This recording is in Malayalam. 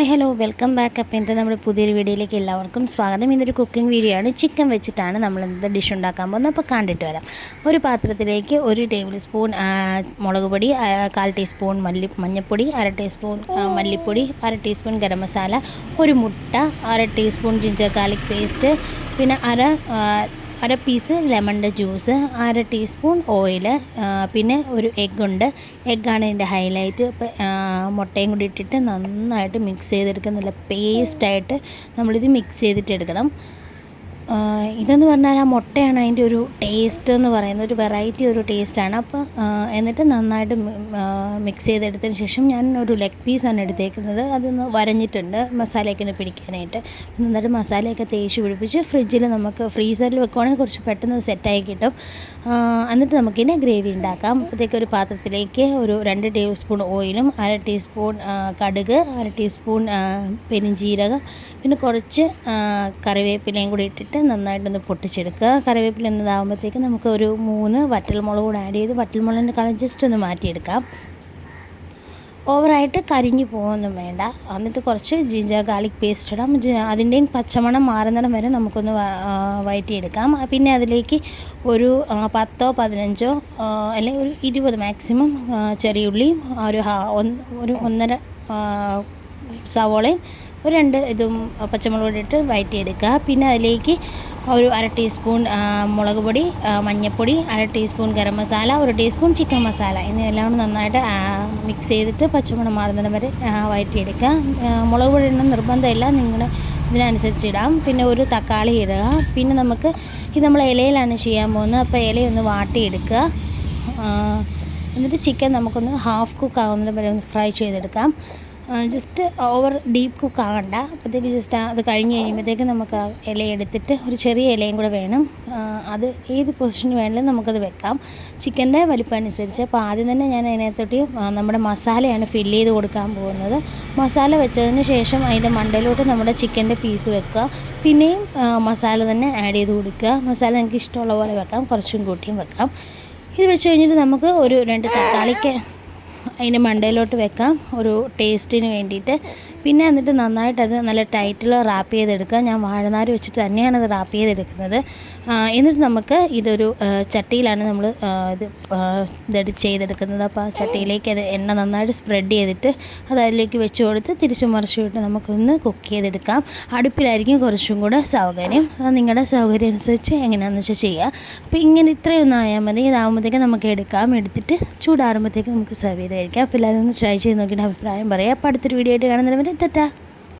Hi hello welcome back. അപ്പോൾ ഇന്നത്തെ നമ്മുടെ പുതിയൊരു വീഡിയോയിലേക്ക് എല്ലാവർക്കും സ്വാഗതം. ഇന്നൊരു കുക്കിംഗ് വീഡിയോ ആണ്. ചിക്കൻ വെച്ചിട്ടാണ് നമ്മൾ ഇന്നത്തെ ഡിഷ് ഉണ്ടാക്കാൻ പോകുന്നത്. അപ്പോൾ കണ്ടിട്ട് വരാം. ഒരു പാത്രത്തിലേക്ക് ഒരു ടേബിൾ സ്പൂൺ മുളക് പൊടി കാൽ ടീസ്പൂൺ മല്ലി മഞ്ഞൾപ്പൊടി അര ടീസ്പൂൺ മല്ലിപ്പൊടി അര ടീസ്പൂൺ ഗരം മസാല ഒരു മുട്ട അര ടീസ്പൂൺ ജിഞ്ചർ ഗാർലിക് പേസ്റ്റ് പിന്നെ അര അര പീസ് ലെമണിന്റെ ജ്യൂസ് അര ടീസ്പൂൺ ഓയിൽ പിന്നെ ഒരു എഗ്ഗുണ്ട്. എഗ്ഗാണ് ഇതിന്റെ ഹൈലൈറ്റ്. മുട്ടയും കൂടി ഇട്ടിട്ട് നന്നായിട്ട് മിക്സ് ചെയ്തെടുക്കുക. നല്ല പേസ്റ്റായിട്ട് നമ്മളിത് മിക്സ് ചെയ്തിട്ട് എടുക്കണം ഇതെന്ന് പറഞ്ഞാൽ ആ മുട്ടയാണ് അതിന്റെ ഒരു ടേസ്റ്റ് എന്ന് പറയുന്നത്. ഒരു വെറൈറ്റി ഒരു ടേസ്റ്റാണ് അപ്പോൾ എന്നിട്ട് നന്നായിട്ട് മിക്സ് ചെയ്തെടുത്തതിന് ശേഷം ഞാൻ ഒരു ലെഗ് പീസാണ് എടുത്തേക്കുന്നത്. അതൊന്ന് വരഞ്ഞിട്ടുണ്ട് മസാലയൊക്കെ ഒന്ന് പിടിക്കാനായിട്ട്. നന്നായിട്ട് മസാലയൊക്കെ തേച്ച് പിടിപ്പിച്ച് ഫ്രിഡ്ജിൽ നമുക്ക് ഫ്രീസറിൽ വെക്കുവാണെങ്കിൽ കുറച്ച് പെട്ടെന്ന് സെറ്റായി കിട്ടും. എന്നിട്ട് നമുക്കിതിനെ ഗ്രേവി ഉണ്ടാക്കാം. അപ്പോഴത്തേക്ക് ഒരു പാത്രത്തിലേക്ക് ഒരു രണ്ട് ടേബിൾ സ്പൂൺ ഓയിലും അര ടീസ്പൂൺ കടുക് അര ടീസ്പൂൺ പെരിഞ്ചീരകം പിന്നെ കുറച്ച് കറിവേപ്പിലയും കൂടി ഇട്ടിട്ട് നന്നായിട്ടൊന്ന് പൊട്ടിച്ചെടുക്കുക. കറിവേപ്പില എന്നതാകുമ്പോഴത്തേക്ക് നമുക്ക് ഒരു മൂന്ന് വറ്റൽമുളക് കൂടെ ആഡ് ചെയ്ത് വറ്റൽമുളകിന്റെ കളർ ജസ്റ്റ് ഒന്ന് മാറ്റിയെടുക്കാം. ഓവറായിട്ട് കരിഞ്ഞു പോകുമൊന്നും വേണ്ട. എന്നിട്ട് കുറച്ച് ജിഞ്ചർ ഗാർലിക് പേസ്റ്റ് ഇടാം. അതിന്റെയും പച്ചമണം മാറുന്നിടം വരെ നമുക്കൊന്ന് വയറ്റിയെടുക്കാം പിന്നെ അതിലേക്ക് ഒരു പത്തോ പതിനഞ്ചോ അല്ലെങ്കിൽ ഒരു ഇരുപത് മാക്സിമം ചെറിയുള്ളിയും ഒരു ഒരു ഒന്നര സവോളയും ഒരു രണ്ട് ഇതും പച്ചമുളക് ഇട്ട് വഴറ്റിയെടുക്കുക പിന്നെ അതിലേക്ക് ഒരു അര ടീസ്പൂൺ മുളക് പൊടി മഞ്ഞൾപ്പൊടി അര ടീസ്പൂൺ ഗരം മസാല ഒരു ടീസ്പൂൺ ചിക്കൻ മസാല. എന്നിവയെല്ലാം നന്നായിട്ട് മിക്സ് ചെയ്തിട്ട് പച്ചമുളക് മാറുന്നിടം വരെ വയറ്റിയെടുക്കുക. മുളക് പൊടി ഇടണം നിർബന്ധമില്ല. നിങ്ങൾ ഇതിനനുസരിച്ച് ഇടാം. പിന്നെ ഒരു തക്കാളി ഇടുക. പിന്നെ നമുക്ക് ഇത് നമ്മൾ ഇലയിലാണ് ചെയ്യാൻ പോകുന്നത്. അപ്പോൾ ഇലയൊന്ന് വാട്ടിയെടുക്കുക. എന്നിട്ട് ചിക്കൻ നമുക്കൊന്ന് ഹാഫ് കുക്ക് ആവുന്നതിന് വരെ ഒന്ന് ഫ്രൈ ചെയ്തെടുക്കാം. ജസ്റ്റ് ഓവർ ഡീപ്പ് കുക്ക് ആകണ്ട അപ്പോഴത്തേക്ക് ജസ്റ്റ് അത് കഴിഞ്ഞ് കഴിയുമ്പോഴത്തേക്ക് നമുക്ക് ആ ഇല എടുത്തിട്ട് ഒരു ചെറിയ ഇലയും കൂടെ വേണം. അത് ഏത് പൊസിഷന് വേണമെങ്കിലും നമുക്കത് വെക്കാം. ചിക്കന്റെ വലിപ്പം അനുസരിച്ച്. അപ്പോൾ ആദ്യം തന്നെ ഞാൻ അതിനകത്തോട്ട് നമ്മുടെ മസാലയാണ് ഫില്ല് ചെയ്ത് കൊടുക്കാൻ പോകുന്നത്. മസാല വെച്ചതിന് ശേഷം അതിന്റെ മണ്ടയിലോട്ട് നമ്മുടെ ചിക്കന്റെ പീസ് വെക്കുക. പിന്നെയും മസാല തന്നെ ആഡ് ചെയ്ത് കൊടുക്കുക. മസാല നിങ്ങൾക്ക് ഇഷ്ടമുള്ള പോലെ വെക്കാം. കുറച്ചും കൂട്ടിയും വെക്കാം. ഇത് വെച്ച് കഴിഞ്ഞിട്ട് നമുക്ക് ഒരു രണ്ട് തക്കാളിക്ക് അതിന്റെ മണ്ടയിലോട്ട് വെക്കാം. ഒരു ടേസ്റ്റിന് വേണ്ടിയിട്ട്. പിന്നെ എന്നിട്ട് നന്നായിട്ട് അത് നല്ല ടൈറ്റിൽ റാപ്പ് ചെയ്തെടുക്കുക. ഞാൻ വാഴനാര് വെച്ചിട്ട് തന്നെയാണ് അത് റാപ്പ് ചെയ്തെടുക്കുന്നത്. എന്നിട്ട് നമുക്ക് ഇതൊരു ചട്ടിയിലാണ് നമ്മൾ ഇത് ഇതെടുത്ത് ഇതെടു ചെയ്തെടുക്കുന്നത്. അപ്പോൾ ആ ചട്ടിയിലേക്ക് അത് എണ്ണ നന്നായിട്ട് സ്പ്രെഡ് ചെയ്തിട്ട് അത് അതിലേക്ക് വെച്ച് കൊടുത്ത് തിരിച്ചു മറിച്ചു വിട്ട് നമുക്കൊന്ന് കുക്ക് ചെയ്തെടുക്കാം. അടുപ്പിലായിരിക്കും കുറച്ചും കൂടെ സൗകര്യം. നിങ്ങളുടെ സൗകര്യം അനുസരിച്ച് എങ്ങനെയാണെന്ന് വെച്ചാൽ ചെയ്യുക അപ്പോൾ ഇങ്ങനെ ഇത്രയൊന്നും ആയാൽ മതി. ഇതാകുമ്പോഴത്തേക്ക് നമുക്ക് എടുക്കാം. എടുത്തിട്ട് ചൂടാറുമ്പോഴത്തേക്ക് നമുക്ക് സെർവ് ചെയ്ത് കഴിക്കാം. അപ്പോൾ എല്ലാവരും ഒന്ന് ട്രൈ ചെയ്ത് നോക്കിയിട്ട് അഭിപ്രായം പറയാം. അപ്പോൾ അടുത്തൊരു വീഡിയോ ആയിട്ട് കാണുന്നതിന് ടാറ്റാ